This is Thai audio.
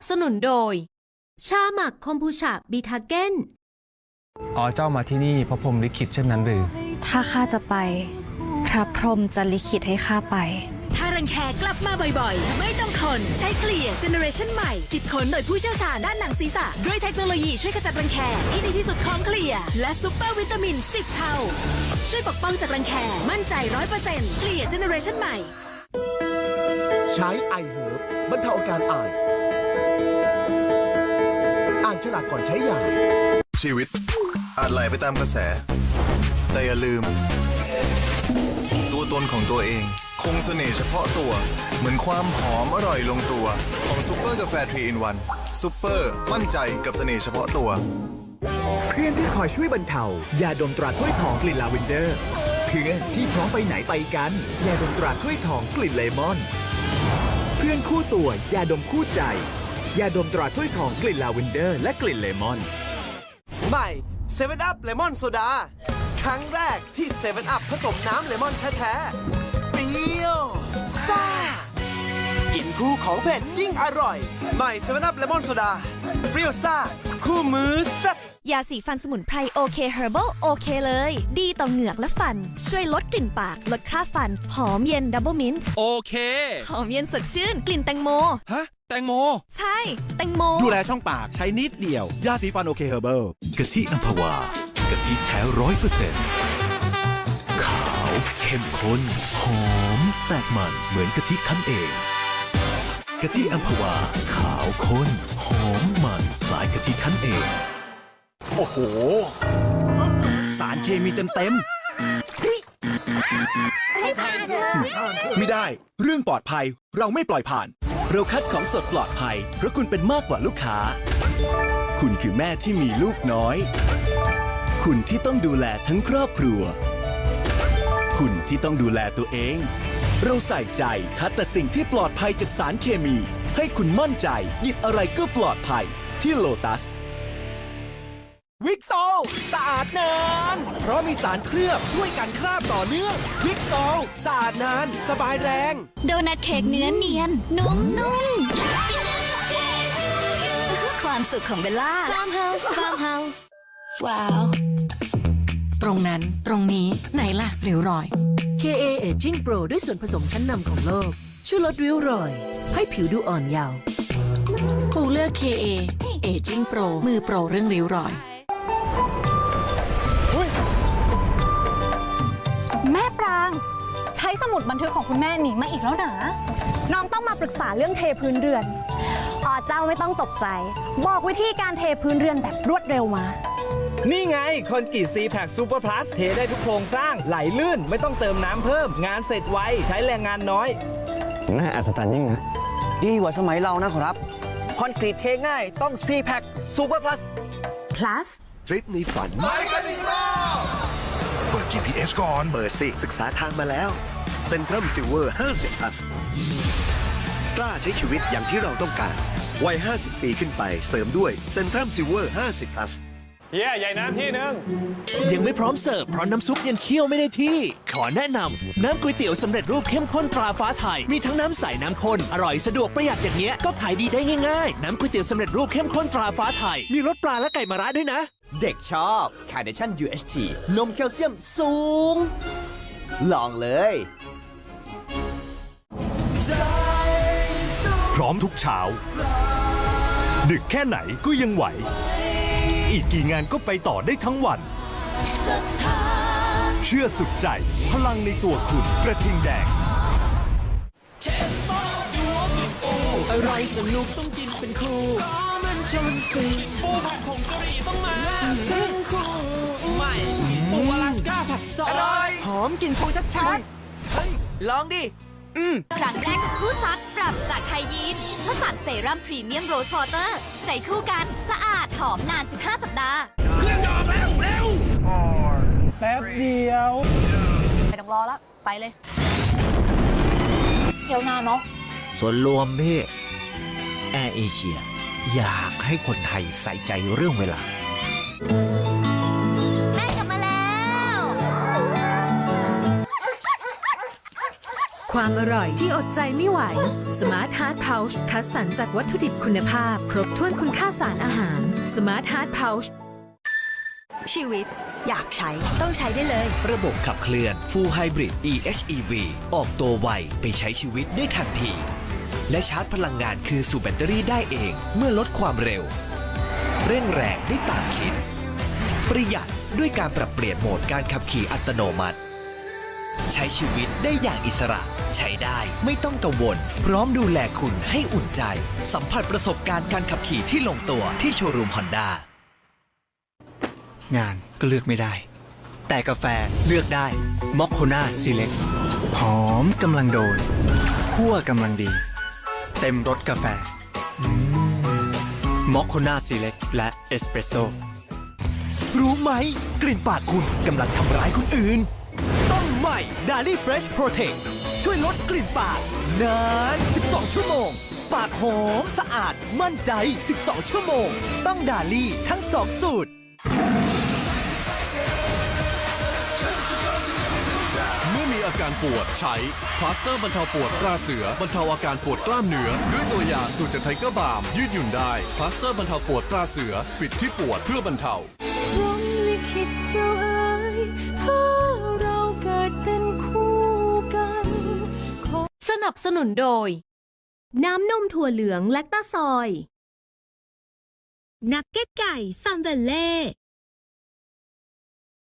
บสนุนโดย ชาหมักคอมพูชาบีทาเก้น อ๋อเจ้ามาที่นี่เพราะพรหมลิขิตเช่นนั้นหรือ ถ้าข้าจะไป พระพรหมจะลิขิตให้ข้าไป ถ้ารังแคกลับมาบ่อยๆ ไม่ต้องทนใช้เคลียร์เจเนอเรชันใหม่ คิดค้นโดยผู้เชี่ยวชาญด้านหนังศีรษะ ด้วยเทคโนโลยีช่วยขจัดรังแคที่ดีที่สุดของเคลียร์และซุปเปอร์วิตามิน 10 เท่า ช่วยปกป้องจากรังแคมั่นใจ100%เคลียร์เจเนอเรชันใหม่ ใช้ไอเฮิร์บบรรเทาอาการไออ่าน ฉลากก่อนใช้ยา ชีวิตอาจไหลไปตามกระแส แต่อย่าลืม ตัวตนของตัวเอง คงเสน่ห์เฉพาะตัว เหมือนความหอมอร่อยลงตัว ของซุปเปอร์กาแฟทรีอินวันซุปเปอร์มั่นใจกับเสน่ห์เฉพาะตัว เพื่อนที่คอยช่วยบรรเทายาดมตราถ้วยทองกลิ่นลาเวนเดอร์เพื่อนที่พร้อมไปไหนไปกันยาดมตราถ้วยทองกลิ่นเลมอน เพื่อนคู่ตัวยาดมคู่ใจ ยาดมตราถ้วยทองกลิ่นลาเวนเดอร์ และกลิ่นเลมอน ใหม่เซเว่นอัพเลมอนโซดา ครั้งแรกที่เซเว่นอัพผสมน้ำเลมอนแท้ๆเปรี้ยวซ่า กินคู่ของเผ็ดยิ่งอร่อย ใหม่เซเว่นอัพเลมอนโซดา เปรี้ยวซ่า คู่มือแซ่บยาสีฟันสมุนไพรโอเคเฮอร์เบลโอเคเลย ดีต่อเหงือกและฟัน ช่วยลดกลิ่นปาก ลดคราบฟัน หอมเย็นดับเบิลมินต์โอเค หอมเย็นสดชื่น กลิ่นแตงโม ฮะ แตงโม ใช่ แตงโม ดูแลช่องปากใช้นิดเดียว ยาสีฟันโอเคเฮอร์เบิลกะทิอัมพวากะทิแท้ร้อยเปอร์เซ็นต์ขาวเข้มข้นหอมแปลกมันเหมือนกะทิคั้นเองกะทิอัมพวา ขาวข้นหอมมันคล้ายกะทิคั้นเอง โอ้โห สารเคมีเต็มเต็มๆไม่ได้ เรื่องปลอดภัยเราไม่ปล่อยผ่าน เราคัดของสดปลอดภัย เพราะคุณเป็นมากกว่าลูกค้า คุณคือแม่ที่มีลูกน้อย คุณที่ต้องดูแลทั้งครอบครัว คุณที่ต้องดูแลตัวเอง เราใส่ใจคัดแต่สิ่งที่ปลอดภัยจากสารเคมี ให้คุณมั่นใจ หยิบอะไรก็ปลอดภัยที่โลตัส วิกโซลสะอาดนาน เพราะมีสารเคลือบช่วยกันคราบต่อเนื่อง วิกโซลสะอาดนาน สบายแรง โดนัทเค้กเนื้อเนียน นุ่มนุ่มความสุขของเบลล่า Farmhouse Farmhouse ว้าว ตรงนั้นตรงนี้ไหนล่ะริ้วรอย KA Aging Pro ด้วยส่วนผสมชั้นนำของโลก ช่วยลดริ้วรอย ให้ผิวดูอ่อนเยาว์ปูเลือก KA Aging Pro มือโปรเรื่องริ้วรอย ทึกของคุณแม่หนีมาอีกแล้วนะน้องต้องมาปรึกษาเรื่องเทพื้นเรือนอ๋อเจ้าไม่ต้องตกใจ บอกวิธีการเทพื้นเรือนแบบรวดเร็วมา นี่ไงคอนกรีตซีแพคซูเปอร์พลัสเทได้ทุกโครงสร้างไหลลื่นไม่ต้องเติมน้ำเพิ่ม งานเสร็จไวใช้แรงงานน้อย น่าอัศจรรย์ยิ่งนะ ดีกว่าสมัยเรานะครับ คอนกรีตเทง่ายต้องซีแพคซูเปอร์พลัส plus ทริปนี้ฝันเปิด GPS ก่อนเปิดสิศึกษาทางมาแล้ว เซ็นทรัมซิลเวอร์ 50 plus กล้าใช้ชีวิตอย่างที่เราต้องการ วัย 50 ปีขึ้นไปเสริมด้วยเซ็นทรัมซิลเวอร์ 50 plus เย้ใหญ่น้ำที่หนึ่งยังไม่พร้อมเสิร์ฟเพราะน้ำซุปยังเคี่ยวไม่ได้ที่ ขอแนะนำน้ำก๋วยเตี๋ยวสำเร็จรูปเข้มข้นตราฟ้าไทย มีทั้งน้ำใสน้ำข้น อร่อยสะดวกประหยัดอย่างเงี้ยก็ขายดีได้ง่ายๆ น้ำก๋วยเตี๋ยวสำเร็จรูปเข้มข้นตราฟ้าไทย มีรสปลาและไก่มะระด้วยนะ เด็กชอบ c a r n a t i o n UHT นมแคลเซียมสูง ลองเลย พร้อมทุกเช้า ดึกแค่ไหนก็ยังไหว อีกกี่งานก็ไปต่อได้ทั้งวัน เชื่อสุดใจ พลังในตัวคุณกระทิงแดงอร่อยสนุกต้องกินเป็นคู่ก็มันจนฟินปูผัดผงกะหรี่ต้องมาทั้งคู่ใหม่ปูอลาสก้าผัดซอสอร่อยหอมกลิ่นปูชัดๆเฮ้ยลองดิ ครั้งแรกของคู่ซักปรับจากไทยยีนผสานเซรั่มพรีเมียมโรสวอเตอร์ ใช้คู่กัน สะอาด หอมนาน 15 สัปดาห์แป๊บเดียวไม่ต้องรอแล้ว ไปเลย เที่ยวนานเนาะส่วนรวมพี่แอร์เอเชีย อยากให้คนไทยใส่ใจเรื่องเวลา ความอร่อยที่อดใจไม่ไหว Smart Heart Pouch คัดสรรจากวัตถุดิบคุณภาพ ครบถ้วนคุณค่าสารอาหาร Smart Heart Pouch ชีวิต อยากใช้ต้องใช้ได้เลย ระบบขับเคลื่อน Full Hybrid EHEV ออกตัวไวไปใช้ชีวิตได้ทันที และชาร์จพลังงานคืนสู่แบตเตอรี่ได้เองเมื่อลดความเร็ว เร่งแรงได้ตามคิด ประหยัดด้วยการปรับเปลี่ยนโหมดการขับขี่อัตโนมัติ ใช้ชีวิตได้อย่างอิสระ ใช้ได้ไม่ต้องกังวล พร้อมดูแลคุณให้อุ่นใจ สัมผัสประสบการณ์การขับขี่ที่ลงตัวที่โชว์รูมฮอนด้างานก็เลือกไม่ได้ แต่กาแฟเลือกได้มอคโคนาซีเล็กหอมกำลังโดนคั่วกำลังดี เต็มรสกาแฟมอคโคนาซีเล็กและเอสเปรสโซรู้ไหม กลิ่นปากคุณกำลังทำร้ายคนอื่น ต้องใหม่ดาลี่เฟรชโปรเทคช่วยลดกลิ่นปาก นาน 12 ชั่วโมง ปากหอมสะอาดมั่นใจ 12 ชั่วโมง ต้องดาลี่ทั้ง2สูตร เมื่อมีอาการปวดใช้พลาสเตอร์บรรเทาปวดตราเสือบรรเทาอาการปวดกล้ามเนื้อ ด้วยตัวยาสูตรจากไทเกอร์บาล์มยืดหยุ่นได้พลาสเตอร์บรรเทาปวดตราเสือปิดที่ปวดเพื่อบรรเทา พรหมลิขิตเจ้าเอ๋ นับสนุนโดย น้ำนมถั่วเหลืองแลคตาซอย นักเก็ตไก่ซันเดลเล่